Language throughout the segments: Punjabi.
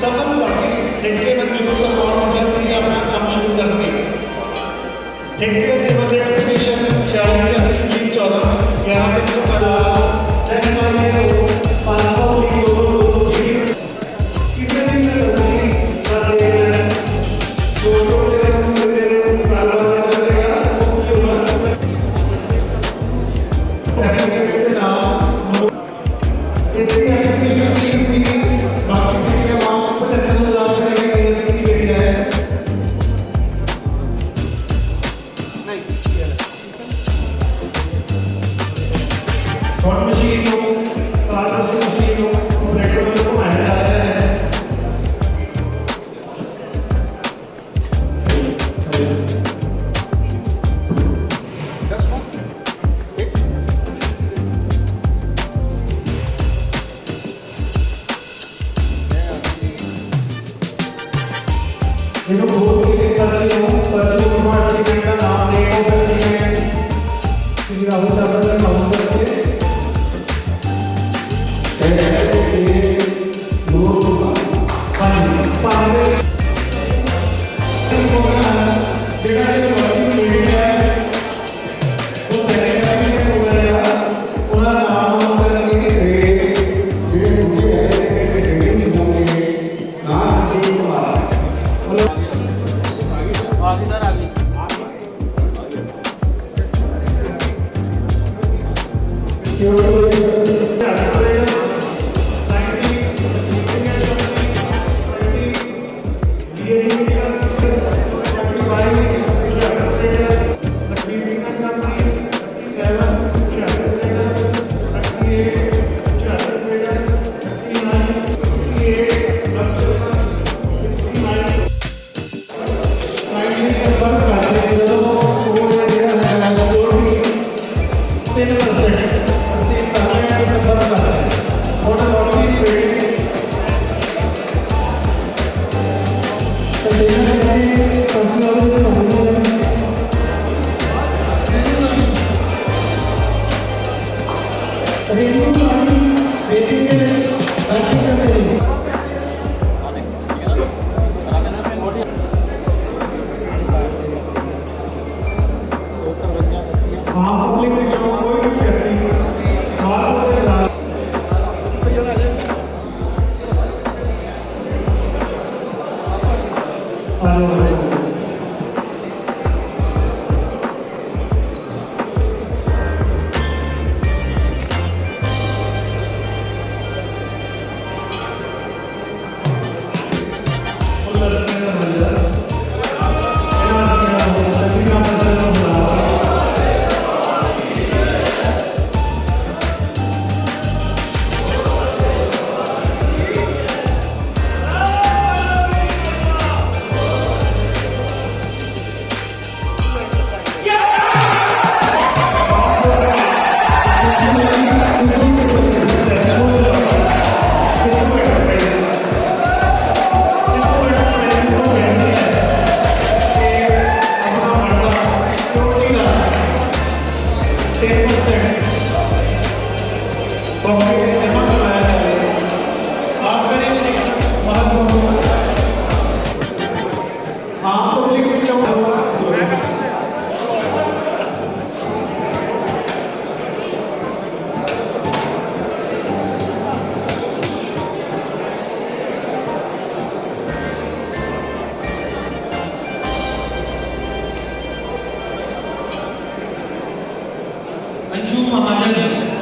सफल बढ़े ठेके मजदूरों को कौन जल्दी अपना काम शुरू कर दें ठेके से बजे एप्लीकेशन चैलेंज वॉट मशीन को कार वॉशिंग मशीन को ऑपरेटर को को मैनेज आ रहा है ये लोग बहुत ही करते हैं परचू कुमार जी का नाम लेकर करते हैं। Shri Rahul ਆਮ ਪਬਲਿਕ ਵਿੱਚ अंजू महाजन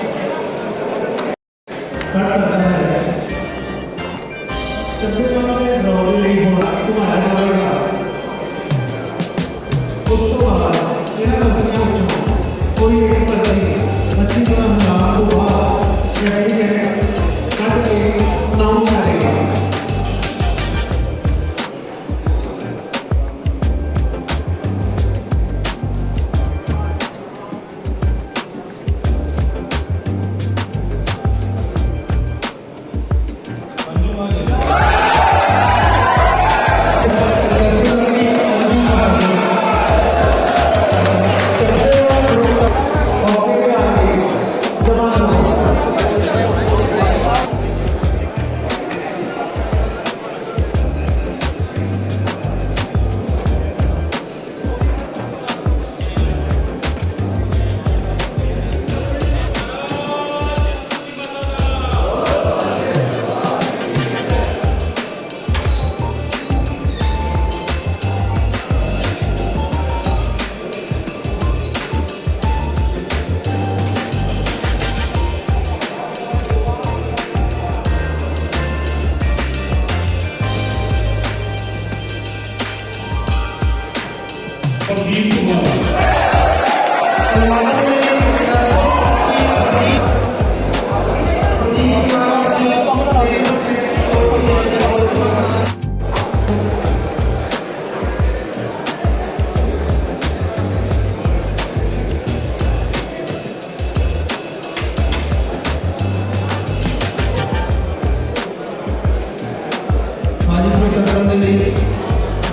ਪਾਣੀ ਪ੍ਰਸ਼ਾਸਨ ਦੇ ਲਈ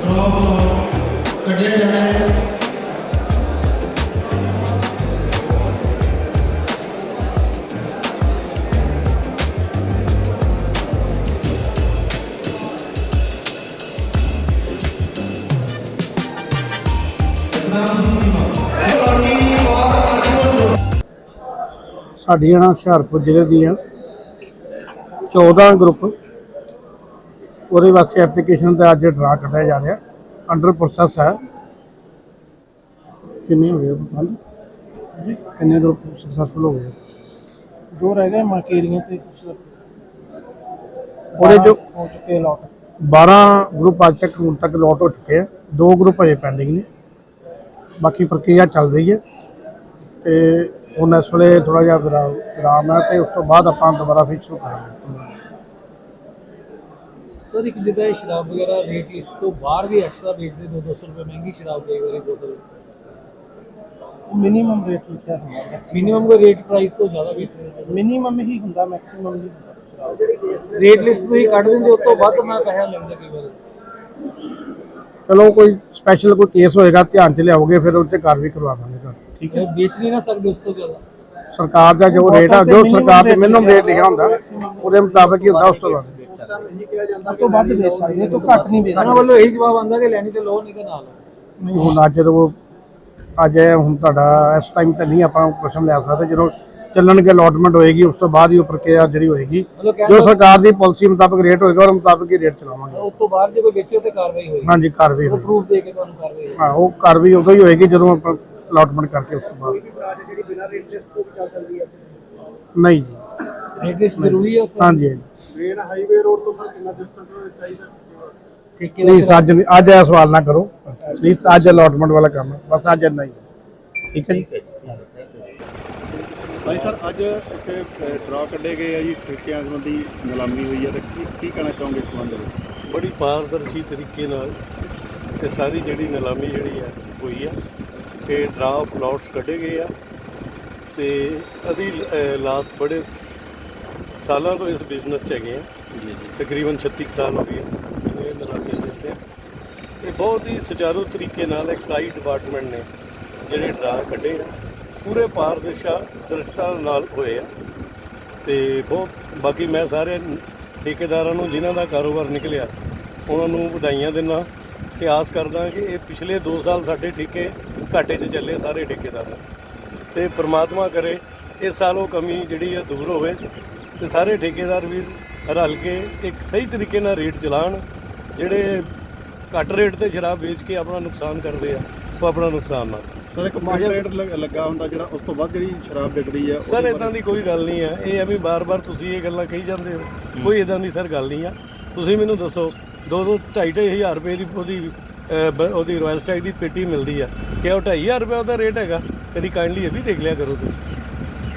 ਡਰਾਪ ਕੱਢਿਆ ਜਾਣਾ ਹੈ। ਸਾਡੀਆਂ ਹੁਸ਼ਿਆਰਪੁਰ ਜ਼ਿਲ੍ਹੇ ਦੀਆਂ। 14 ਗਰੁੱਪ ਉਹਦੇ ਵਾਸਤੇ ਐਪਲੀਕੇਸ਼ਨ ਤੇ ਅੱਜ ਡਰਾ ਕੱਢਿਆ ਜਾ ਰਿਹਾ। ਅੰਡਰ ਪ੍ਰੋਸੈਸ ਹੈ। ਕਿੰਨੇ ਹੋ ਗਏ ਪੰਜ ਜੀ ਕਿੰਨੇ ਗਰੁੱਪ ਸਕਸੈਸਫੁਲ ਹੋ ਗਏ? ਦੋ ਰਹਿ ਗਏ ਮਾਕੇਰੀਆਂ ਤੇ ਕੁਝ ਉਹਦੇ ਜੋ ਹੋ ਚੁੱਕੇ ਲੋਟ 12 ਗਰੁੱਪ ਅੱਜ ਤੱਕ ਹੁਣ ਤੱਕ ਲੋਟ ਹੋ ਚੁੱਕੇ ਆ। ਦੋ ਗਰੁੱਪ ਅਜੇ ਪੈਂਡਿੰਗ ਨੇ। ਬਾਕੀ ਪ੍ਰਕਿਰਿਆ ਚੱਲ ਰਹੀ ਹੈ। ਤੇ ਹੁਣ ਇਸ ਵੇਲੇ ਥੋੜਾ ਜਿਹਾ ਵਿਰਾ- ਵਿਰਾਮ ਹੈ ਤੇ ਉਸ ਤੋਂ ਬਾਅਦ ਆਪਾਂ ਦੁਬਾਰਾ ਫਿਰ ਸ਼ੁਰੂ ਕਰਾਂਗੇ। ਸਰ ਇੱਕ ਜਿੱਦਾਂ ਇਹ ਸ਼ਰਾਬ ਵਗੈਰਾ ਰੇਟ ਲਿਸਟ ਤੋਂ ਬਾਹਰ ਵੀ ਐਕਸਟਰਾ ਵੇਚਦੇ 2-200 ਰੁਪਏ ਮਹਿੰਗੀ ਸ਼ਰਾਬ ਕਈ ਵਾਰੀ ਬੋਤਲ। ਮਿਨੀਮਮ ਰੇਟ ਲਿਖਿਆ ਹੁੰਦਾ ਮਿਨੀਮਮ ਕੋਈ ਰੇਟ ਪ੍ਰਾਈਸ ਤੋਂ ਜ਼ਿਆਦਾ ਵੇਚਦੇ ਮਿਨੀਮਮ ਹੀ ਹੁੰਦਾ ਮੈਕਸਿਮਮ ਨਹੀਂ ਹੁੰਦਾ ਰੇਟ ਲਿਸਟ ਤੋਂ ਹੀ ਕੱਢ ਦਿੰਦੇ ਉਸ ਤੋਂ ਵੱਧ ਮੈਂ ਪੈਸਾ ਲੈਂਦੇ ਕਈ ਵਾਰੀ। ਚਲੋ ਕੋਈ ਸਪੈਸ਼ਲ ਕੋਈ ਕੇਸ ਹੋਏਗਾ ਧਿਆਨ ਚ ਲਿਆਓਗੇ ਫਿਰ ਉਹ ਤੇ ਕਾਰਵਾਈ ਕਰਵਾ ਦਾਂਗੇ ਤੁਹਾਨੂੰ ਠੀਕ ਹੈ। ਵੇਚ ਨਹੀਂ ਨਾ ਸਕਦੇ ਉਸ ਤੋਂ ਜ਼ਿਆਦਾ। ਸਰਕਾਰ ਦਾ ਜੋ ਰੇਟ ਆ ਜੋ ਸਰਕਾਰ ਦੇ ਮਿਨੀਮਮ ਰੇਟ ਲਿਖਿਆ ਹੁੰਦਾ ਉਹਦੇ ਮੁਤਾਬਕ ਹੀ ਹੁੰਦਾ ਉਸ ਤੋਂ ਬਾਅਦ ਉਸ ਤੋਂ ਵੱਧ ਵੇਚ ਸਕਦੇ ਤੋਂ ਘੱਟ ਨਹੀਂ ਵੇਚ ਉਹਨਾਂ ਵੱਲੋਂ ਇਹੀ ਜਵਾਬ ਆਉਂਦਾ ਕਿ ਲੈਣੀ ਤੇ ਲੋ ਨਹੀਂ ਤੇ ਨਾ ਲਓ ਨਹੀਂ ਹੁਣ ਅੱਜ ਜਦੋਂ ਅੱਜ ਇਹ ਹੁਣ ਤੁਹਾਡਾ ਇਸ ਟਾਈਮ ਤੇ ਨਹੀਂ ਆਪਾਂ ਕੁਐਸਚਨ ਲੈ ਸਕਦੇ। ਜਦੋਂ ਚੱਲਣਗੇ ਅਲੋਟਮੈਂਟ ਹੋਏਗੀ ਉਸ ਤੋਂ ਬਾਅਦ ਹੀ ਉਹ ਪ੍ਰਕਿਰਿਆ ਜਿਹੜੀ ਹੋਏਗੀ। ਮਤਲਬ ਜੋ ਕਹਿੰਦਾ ਸਰਕਾਰ ਦੀ ਪਾਲਿਸੀ ਮੁਤਾਬਕ ਰੇਟ ਹੋਏਗਾ ਉਹਦੇ ਮੁਤਾਬਕ ਹੀ ਰੇਟ ਚਲਾਵਾਂਗੇ। ਉਸ ਤੋਂ ਬਾਹਰ ਜੇ ਕੋਈ ਵੇਚੇ ਤੇ ਕਾਰਵਾਈ ਹੋਏਗੀ। ਹਾਂਜੀ ਕਾਰਵਾਈ ਉਹ ਹੋਏਗੀ। ਪ੍ਰੂਫ ਦੇ ਕੇ ਤੁਹਾਨੂੰ ਕਾਰਵਾਈ ਹੋਏਗੀ। ਹਾਂ ਉਹ ਕਾਰਵਾਈ ਉਦੋਂ ਹੀ ਹੋਏਗੀ ਜਦੋਂ ਆਪਾਂ ਅਲੋਟਮੈਂਟ ਕਰਕੇ ਉਸ ਤੋਂ ਬਾਅਦ। ਨਹੀਂ ਜੀ। ਲਿਸਟ ਜ਼ਰੂਰੀ ਹੈ ਉੱਥੇ? ਹਾਂਜੀ ਹਾਂਜੀ। ਠੇਕੇ ਦਾ ਨਹੀਂ ਅੱਜ ਨਹੀਂ ਅੱਜ ਇਹ ਸਵਾਲ ਨਾ ਕਰੋ। ਪਲੀਜ਼ ਅੱਜ ਅਲੋਟਮੈਂਟ ਵਾਲਾ ਕੰਮ ਹੈ। ਬਸ ਅੱਜ ਨਹੀਂ ਠੀਕ ਹੈ ਜੀ? ਭਾਈ ਸਰ ਅੱਜ ਇੱਥੇ ਡਰਾ ਕੱਢੇ ਗਏ ਆ ਜੀ ਠੇਕਿਆਂ ਸੰਬੰਧੀ ਨਿਲਾਮੀ ਹੋਈ ਹੈ ਤੇ ਕੀ ਕੀ ਕਹਿਣਾ ਚਾਹੋਗੇ ਇਸ ਸੰਬੰਧ ਵਿੱਚ? ਬੜੀ ਪਾਰਦਰਸ਼ੀ ਤਰੀਕੇ ਨਾਲ ਤੇ ਸਾਰੀ ਜਿਹੜੀ ਨਿਲਾਮੀ ਜਿਹੜੀ ਹੈ ਹੋਈ ਹੈ ਤੇ ਡਰਾਫਟ ਲੋਟਸ ਕੱਢੇ ਗਏ ਆ। ਤੇ ਅਸੀਂ ਲਾਸਟ ਬੜੇ ਸਾਲਾਂ ਤੋਂ ਇਸ ਬਿਜ਼ਨਸ 'ਚ ਹੈਗੇ ਆ। ਤਕਰੀਬਨ 36 ਕੁ ਸਾਲ ਹੋ ਗਏ ਆ। ਮੈਨੂੰ ਇਹ ਨਿਲਾਮੀਆਂ ਦਿੱਤੇ ਆ। ਇਹ ਬਹੁਤ ਹੀ ਸੁਚਾਰੂ ਤਰੀਕੇ ਨਾਲ ਐਕਸਾਈਜ਼ ਡਿਪਾਰਟਮੈਂਟ ਨੇ ਜਿਹੜੇ ਡਰਾ ਕੱਢੇ ਆ। ਪੂਰੇ ਪਾਰਦਰਸ਼ਾ ਦ੍ਰਿਸ਼ਟਤਾ ਨਾਲ ਹੋਏ ਆ। ਤੇ ਬਹੁਤ ਬਾਕੀ ਮੈਂ ਸਾਰੇ ਠੇਕੇਦਾਰਾਂ ਨੂੰ ਜਿਨ੍ਹਾਂ ਦਾ ਕਾਰੋਬਾਰ ਨਿਕਲਿਆ ਉਹਨਾਂ ਨੂੰ ਵਧਾਈਆਂ ਦਿੰਦਾ ਤੇ ਆਸ ਕਰਦਾ ਕਿ ਇਹ ਪਿਛਲੇ 2 ਸਾਲ ਸਾਡੇ ਠੇਕੇ ਘਾਟੇ 'ਚ ਚੱਲੇ ਸਾਰੇ ਠੇਕੇਦਾਰ। ਤੇ ਪ੍ਰਮਾਤਮਾ ਕਰੇ ਇਸ ਸਾਲ ਉਹ ਕਮੀ ਜਿਹੜੀ ਹੈ ਦੂਰ ਹੋਵੇ। ਤੇ ਸਾਰੇ ਠੇਕੇਦਾਰ ਵੀਰ ਰਲ ਕੇ ਇੱਕ ਸਹੀ ਤਰੀਕੇ ਨਾਲ ਰੇਟ ਚਲਾਉਣ ਜਿਹੜੇ ਘੱਟ ਰੇਟ ਤੇ ਸ਼ਰਾਬ ਵੇਚ ਕੇ ਆਪਣਾ ਨੁਕਸਾਨ ਕਰਦੇ ਆ ਉਹ ਆਪਣਾ ਨੁਕਸਾਨ ਨਾ। ਸਰ ਇੱਕ ਰੇਟ ਲੱਗਾ ਹੁੰਦਾ ਜਿਹੜਾ ਉਸ ਤੋਂ ਬਾਅਦ ਜਿਹੜੀ ਸ਼ਰਾਬ ਵਿਕਦੀ ਆ ਸਰ ਇਦਾਂ ਦੀ ਕੋਈ ਗੱਲ ਨਹੀਂ ਹੈ ਇਹ ਐਵੇਂ ਬਾਰ-ਬਾਰ ਤੁਸੀਂ ਇਹ ਗੱਲਾਂ ਕਹੀ ਜਾਂਦੇ ਹੋ। ਕੋਈ ਇਦਾਂ ਦੀ ਸਰ ਗੱਲ ਨਹੀਂ ਆ। ਤੁਸੀਂ ਮੈਨੂੰ ਦੱਸੋ ਦੋ ਦੋ ਢਾਈ ਢਾਈ ਹਜ਼ਾਰ ਰੁਪਏ ਦੀ ਉਹਦੀ ਉਹਦੀ ਰਾਇਲ ਸਟੈਕ ਦੀ ਪੇਟੀ ਮਿਲਦੀ ਆ। ਕਿ ਉਹ ਢਾਈ ਹਜ਼ਾਰ ਰੁਪਏ ਉਹਦਾ ਰੇਟ ਹੈਗਾ? ਕਦੀ ਕਾਈਂਡਲੀ ਇਹ ਵੀ ਦੇਖ ਲਿਆ ਕਰੋ ਤੁਸੀਂ।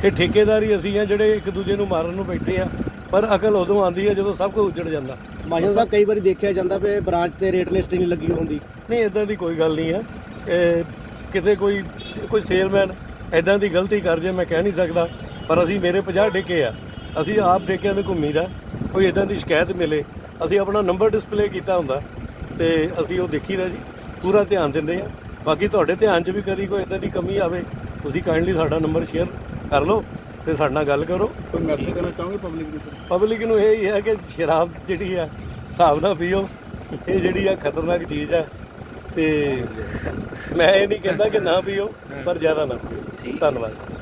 ਇਹ ਠੇਕੇਦਾਰੀ ਅਸੀਂ ਆ ਜਿਹੜੇ ਇੱਕ ਦੂਜੇ ਨੂੰ ਮਾਰਨ ਨੂੰ ਬੈਠੇ ਆ ਪਰ ਅਕਲ ਉਦੋਂ ਆਉਂਦੀ ਹੈ ਜਦੋਂ ਸਭ ਕੁਝ ਉੱਜੜ ਜਾਂਦਾ। ਮਾਜਨ ਸਾਹਿਬ ਕਈ ਵਾਰੀ ਦੇਖਿਆ ਜਾਂਦਾ ਵੀ ਬ੍ਰਾਂਚ ਤੇ ਰੇਟ ਲਿਸਟ ਨਹੀਂ ਲੱਗੀ ਹੁੰਦੀ। ਨਹੀਂ ਇਦਾਂ ਦੀ ਕੋਈ ਗੱਲ ਨਹੀਂ ਆ। ਕਿਤੇ ਕੋਈ ਕੋਈ ਸੇਲਮੈਨ ਇਦਾਂ ਦੀ ਗਲਤੀ ਕਰ ਜੇ ਮੈਂ ਕਹਿ ਨਹੀਂ ਸਕਦਾ ਪਰ ਅਸੀਂ ਮੇਰੇ 50 ਠੇਕੇ ਆ। ਅਸੀਂ ਆਪ ਠੇਕਿਆਂ 'ਤੇ ਘੁੰਮੀਦਾ ਕੋਈ ਇਦਾਂ ਦੀ ਸ਼ਿਕਾਇਤ ਮਿਲੇ ਅਸੀਂ ਆਪਣਾ ਨੰਬਰ ਡਿਸਪਲੇ ਕੀਤਾ ਹੁੰਦਾ ਤੇ ਅਸੀਂ ਉਹ ਦੇਖੀਦਾ ਜੀ ਪੂਰਾ ਧਿਆਨ ਦਿੰਦੇ ਆ। ਬਾਕੀ ਤੁਹਾਡੇ ਧਿਆਨ 'ਚ ਵੀ ਕਦੀ ਕੋਈ ਇਦਾਂ ਦੀ ਕਮੀ ਆਵੇ ਤੁਸੀਂ ਕਾਈਂਡਲੀ ਸਾਡਾ ਨੰਬਰ ਸ਼ੇਅਰ ਕਰ ਲਓ ਤੇ ਸਾਡੇ ਨਾਲ ਗੱਲ ਕਰੋ। ਕੋਈ ਮੈਸੇਜ ਦੇਣਾ ਚਾਹੋਗੇ ਪਬਲਿਕ ਨੂੰ ਸਰ ਪਬਲਿਕ ਨੂੰ ਇਹ ਹੀ ਹੈ ਕਿ ਸ਼ਰਾਬ ਜਿਹੜੀ ਆ ਹਿਸਾਬ ਨਾਲ ਪੀਓ। ਇਹ ਜਿਹੜੀ ਆ ਖਤਰਨਾਕ ਚੀਜ਼ ਆ ਤੇ ਮੈਂ ਇਹ ਨਹੀਂ ਕਹਿੰਦਾ ਕਿ ਨਾ ਪੀਓ ਪਰ ਜ਼ਿਆਦਾ ਨਾ ਪੀਓ। ਧੰਨਵਾਦ।